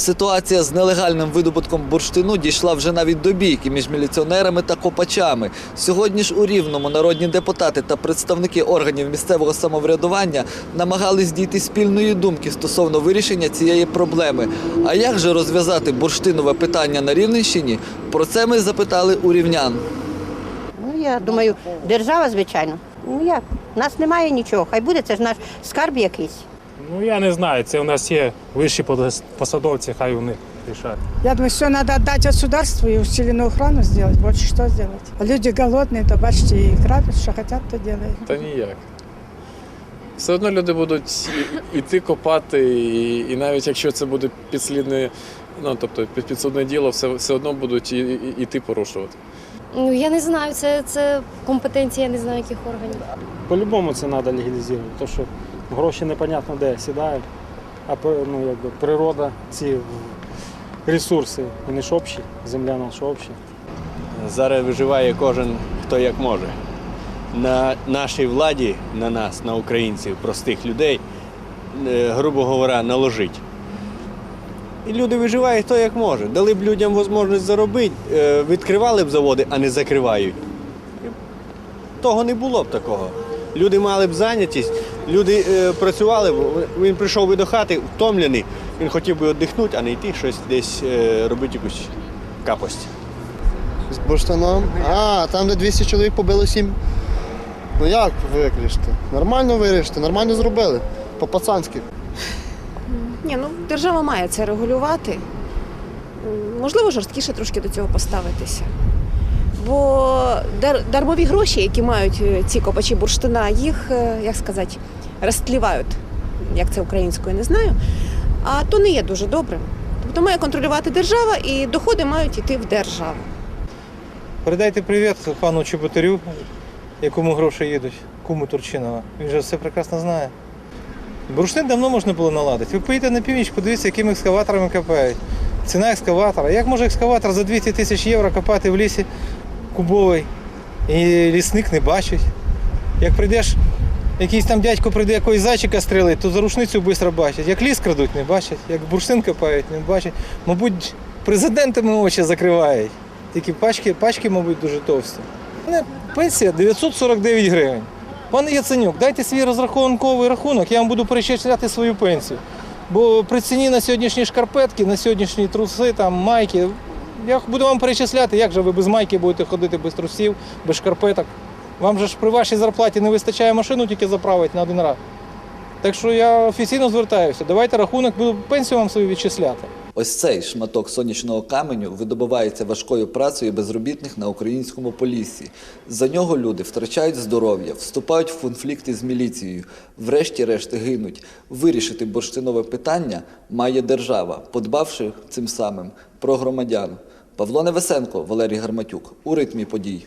Ситуація з нелегальним видобутком бурштину дійшла вже навіть до бійки між міліціонерами та копачами. Сьогодні ж у Рівному народні депутати та представники органів місцевого самоврядування намагались дійти спільної думки стосовно вирішення цієї проблеми. А як же розв'язати бурштинове питання на Рівненщині? Про це ми запитали у рівнян. Ну, я думаю, держава, звичайно. Ну як? У нас немає нічого. Хай буде, це ж наш скарб якийсь. Ну я не знаю, це у нас є вищі посадовці, хай вони рішають. Я думаю, все надо отдать государству и усиленную охрану сделать. Больше что сделать? А люди голодные, то бачите, и грабят, что хотят, то делают. Та ніяк. Все одно люди будуть і- іти копати, і, і навіть якщо це буде підслідне, ну тобто під- підсудне діло, все, все одно будуть і, і, іти порушувати. Ну я не знаю, це, це компетенція, я не знаю яких органів. По-любому це треба легалізувати, тому що гроші непонятно де сідають, а ну, якби, природа, ці ресурси, вони ж общі, земля наша обща. Зараз виживає кожен хто як може. На нашій владі, на нас, на українців, простих людей, е, грубо говоря, наложить. І люди виживають хто як може. Дали б людям можливість заробити, е, відкривали б заводи, а не закривають. Того не було б такого. Люди мали б зайнятість, люди е, працювали, він прийшов би до хати втомлений, він хотів би віддихнути, а не йти щось десь е, робити якусь капость. З бурштином. А, там, де 200 чоловік побили сім. Ну як вирішити? Нормально вирішити, нормально зробили. По-пацанськи. Ні, ну держава має це регулювати. Можливо, жорсткіше трошки до цього поставитися. Бо дар- дармові гроші, які мають е, ці копачі бурштина, їх, е, як сказати, розтлівають, як це українською, не знаю. А то не є дуже добрим. Тобто має контролювати держава, і доходи мають йти в державу. Передайте привіт пану Чеботарю, якому гроші їдуть, куму Турчинова. Він же все прекрасно знає. Бурштин давно можна було наладити. Ви поїдете на північ, подивіться, якими екскаваторами копають. Ціна екскаватора. Як може екскаватор за 200 тисяч євро копати в лісі кубовий? І лісник не бачить. Як прийдеш, якийсь там дядько прийде якогось зайчика стрілить, то за рушницю швидко бачать. Як ліс крадуть, не бачать. Як бурштин копають, не бачать. Мабуть, президентами очі закривають. Такі пачки, пачки, мабуть, дуже товсті. У мене пенсія 949 гривень. Пане Яценюк, дайте свій розрахунковий рахунок, я вам буду перечисляти свою пенсію. Бо при ціні на сьогоднішні шкарпетки, на сьогоднішні труси, там, майки, я буду вам перечисляти, як же ви без майки будете ходити без трусів, без шкарпеток. Вам же ж при вашій зарплаті не вистачає машину тільки заправити на один раз. Так що я офіційно звертаюся. Давайте рахунок, буду пенсію вам свою відчисляти. Ось цей шматок сонячного каменю видобувається важкою працею безробітних на українському поліссі. За нього люди втрачають здоров'я, вступають в конфлікти з міліцією, врешті-решт гинуть. Вирішити бурштинове питання має держава, подбавши цим самим про громадян. Павло Невесенко, Валерій Гарматюк у ритмі подій.